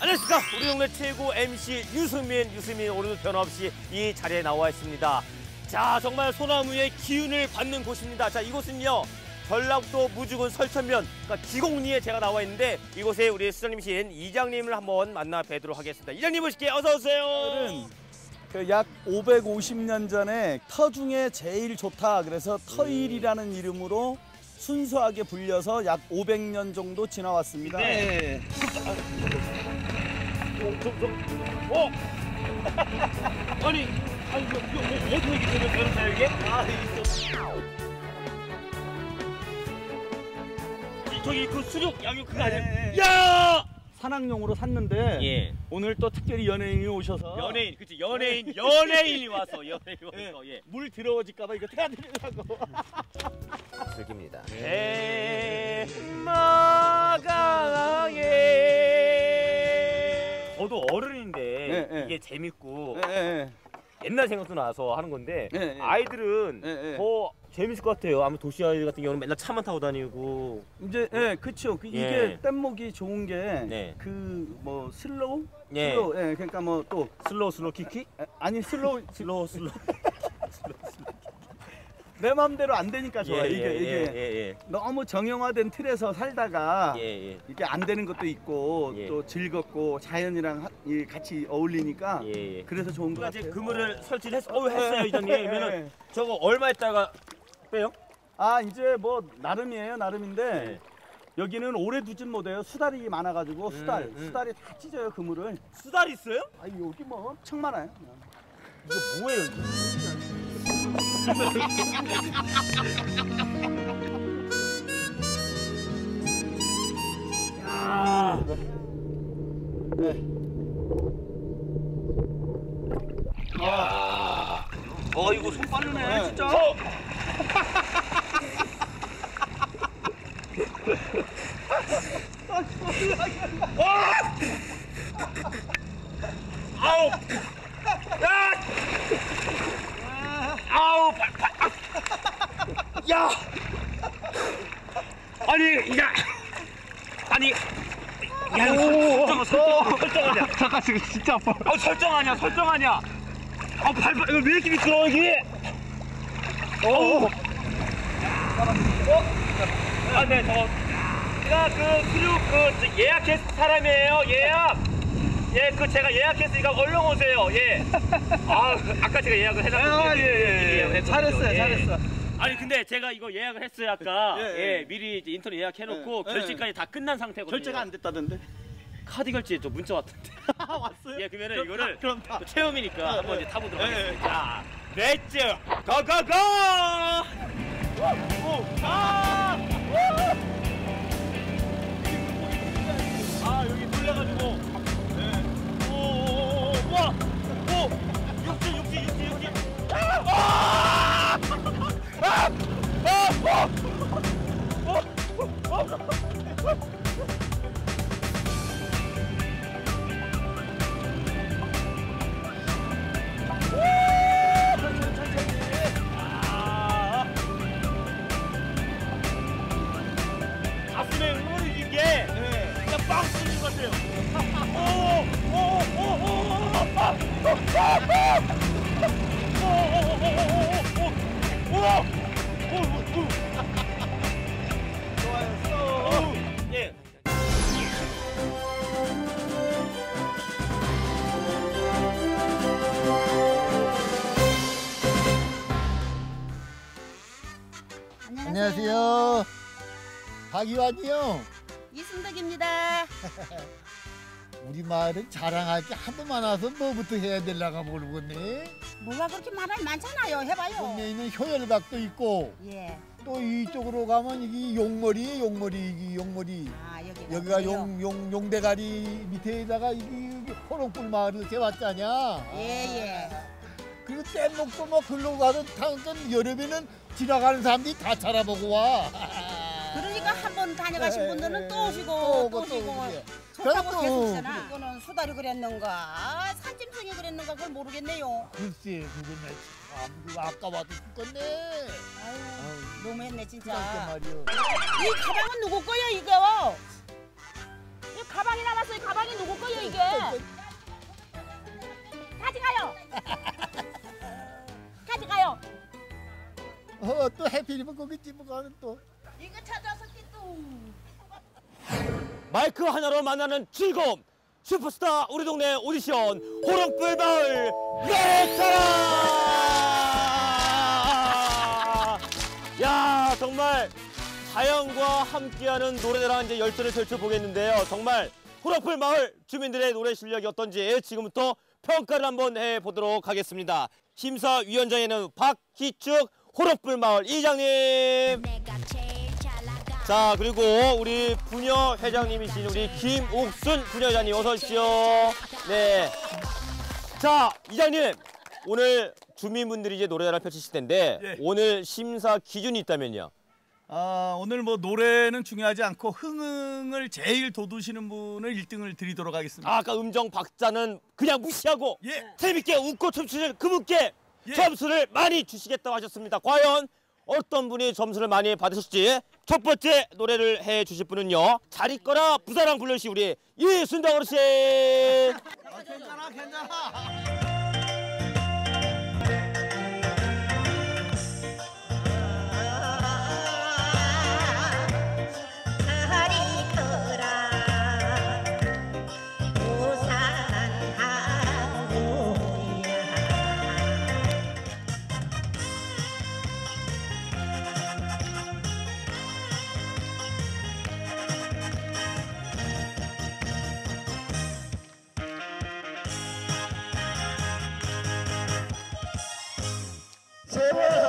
안녕하십니까. 우리 동네 최고 MC 유승민 유승민 오늘도 변함없이 이 자리에 나와 있습니다. 자 정말 소나무의 기운을 받는 곳입니다. 자 이곳은요 전라북도 무주군 설천면 그러니까 기곡리에 제가 나와 있는데 이곳에 우리 수장님이신 이장님을 한번 만나 뵈도록 하겠습니다. 이장님 모실게 어서 오세요. 그약 550년 전에 터 중에 제일 좋다 그래서 터일이라는 이름으로 순수하게 불려서 약 500년 정도 지나왔습니다. 네. 어? 아니 아니 이거 이거 뭐 어떻게 이렇게 되는 이게? 아 이거 저기 그 수륙 양육 그거 아니야? 네. 야! 산악용으로 샀는데 예. 오늘 또 특별히 연예인이 오셔서 연예인 그치 연예인 연예인이 와서 연예인 와서 예. 물 들어오질까봐 이거 태워드리려고. 즐깁니다. 해마강에 저도 어른인데 네, 네. 이게 재밌고 예, 예, 옛날 생각도 나서 하는 건데 네, 네. 아이들은 네, 네. 더 재밌을 것 같아요. 아무 도시 아이들 같은 경우는 맨날 차만 타고 다니고 이제 예, 그렇죠. 그 예. 이게 뗏목이 좋은 네. 게 그 뭐 슬로우, 예. 슬로우, 예, 그러니까 뭐 또 슬로우 슬로우 키키 아니 슬로우 슬로우 슬로우 내 마음대로 안 되니까 좋아. 예, 이게 예, 이게 예, 너무 정형화된 틀에서 살다가 예, 예, 예. 이게 안 되는 것도 있고 예. 또 즐겁고 자연이랑 하- 이 같이 어울리니까 예, 예. 그래서 좋은 것 이제 같아요. 그물을 설치를 했어. 어, 했어요, 예, 이장님. 예, 그러면은 예. 저거 얼마 있다가 빼요? 아 이제 뭐 나름이에요 나름인데 네. 여기는 오래 두진 못해요 수달이 많아가지고 수달 음. 수달이 다 찢어요 그물을 수달 있어요? 아 여기 뭐 엄청 많아요 그냥. 이거 뭐예요? 야, 네. 어 이거 손 빠르네 네. 진짜. 아우, 야, 아우. 야, 아니, 야, 아니, 야, 이거 설정, 설정, 설정하냐? 잠깐 지금 진짜 아파 아, 설정하냐, 설정하냐? 아, 발, 발, 이거 왜 이렇게 미끄러워 이게? 오. 아, 네, 저, 제가 그 수륙 그 예약했 사람이에요. 예약. 예, 그 제가 예약했으니까 얼른 오세요. 예. 아, 아까 제가 예약을 해놨거든요. 아, 예, 예, 예. 했거든요. 잘했어요, 예. 잘했어. 아니 근데 제가 이거 예약을 했어요 아까. 예, 예, 예. 미리 이제 인터넷 예약해놓고 예, 예. 결제까지 다 끝난 상태거든요. 결제가 안 됐다던데 카드 결제 저 문자 왔던데. 왔어요? 예, 그러면은 그럼 이거를 타, 그럼 타. 또 체험이니까 예, 한번 예. 이제 타보도록 예, 하겠습니다. 자, 렛츠 고고고! 아! 아 오. 좋아요. 예. 안녕하세요. 박이완이요. 이순덕입니다. 우리 마을은 자랑할 게 하도 많아서 뭐부터 해야 될라가 모르겠네. 뭐가 그렇게 많아 많잖아요. 해봐요. 동네에 있는 효열각도 있고 예. 또 이쪽으로 가면 이게 용머리, 용머리, 이게 용머리. 아 여기가 여기가? 용, 용, 용대가리 밑에다가 이게 호롱불 마을을 개왔잖냐. 예 예. 그리고 뗏목도 뭐 글로 가서 당근 여름에는 지나가는 사람들이 다 찾아보고 와. 그러니까 한 번 다녀가신 예, 분들은 예, 또 예. 오시고 또또또 오시고. 좋다고 그래도 계속 또 쓰나? 이거는 수달이 그랬는가 산짐승이 그랬는가 그걸 모르겠네요. 글쎄, 그건 참 그거 아까워도 죽겠네. 아유 너무했네 진짜. 이 가방은 누구 거야 이거? 가방이 남았어요. 가방이 누구 거예요 이게? 가져가요. 가져가요. 어, 또 해피리면 거기 집어가는 또. 이거 찾아서 또. 마이크 하나로 만나는 즐거움. 슈퍼스타 우리 동네 오디션 호롱불 마을 노래자랑! 야 정말 자연과 함께하는 노래자랑 이제 열전을 펼쳐 보겠는데요. 정말 호롱불 마을 주민들의 노래 실력이 어떤지 지금부터 평가를 한번 해보도록 하겠습니다. 심사위원장에는 박희축 호롱불 마을 이장님 자 그리고 우리 부녀 회장님이신 우리 김옥순 부녀 회장님 어서 오십시오. 네. 자 이장님 오늘 주민분들이 이제 노래자랑 펼치실 텐데 예. 오늘 심사 기준이 있다면요. 아, 오늘 뭐 노래는 중요하지 않고 흥흥을 제일 돋우시는 분을 1등을 드리도록 하겠습니다. 아, 아까 음정 박자는 그냥 무시하고 예. 재밌게 웃고 춤추실 그분께 예. 점수를 많이 주시겠다고 하셨습니다. 과연 어떤 분이 점수를 많이 받으실지 첫 번째 노래를 해 주실 분은요. 잘 있거라 부사랑 불러주시 우리 이순덕 어르신. 괜찮아, 괜찮아. Chegou!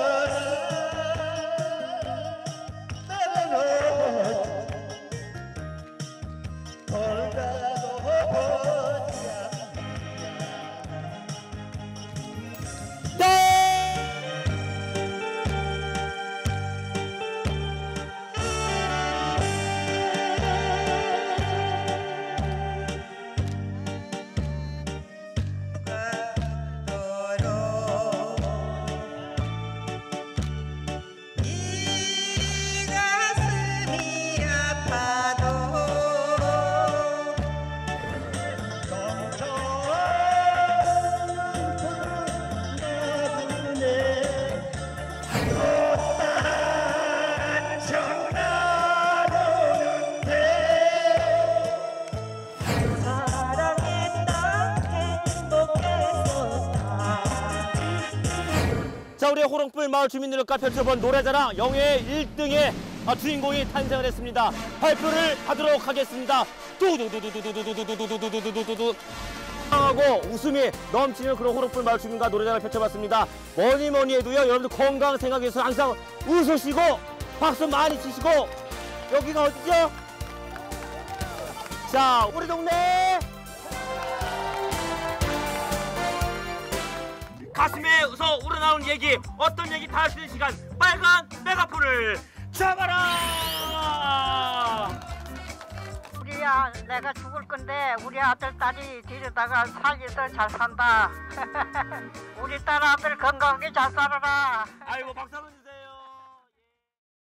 자 우리 호롱불 마을 주민들과 펼쳐본 노래자랑 영예 1등의 주인공이 탄생을 했습니다. 발표를 하도록 하겠습니다. 두두두두두두두두두두두두두두두 하고 웃음이 넘치는 그런 호롱불 마을 주민과 노래자랑을 펼쳐봤습니다. 뭐니 뭐니 해도요 여러분들 건강 생각해서 항상 웃으시고 박수 많이 치시고 여기가 어디죠? 자 우리 동네 가슴에서 우러나오는 얘기 어떤 얘기 다 할 수 있는 시간 빨간 메가폰을 잡아라! 우리야 내가 죽을 건데 우리 아들 딸이 데려다가 살기도 잘 산다. 우리 딸 아들 건강하게 잘 살아라. 아이고 박수 한번 주세요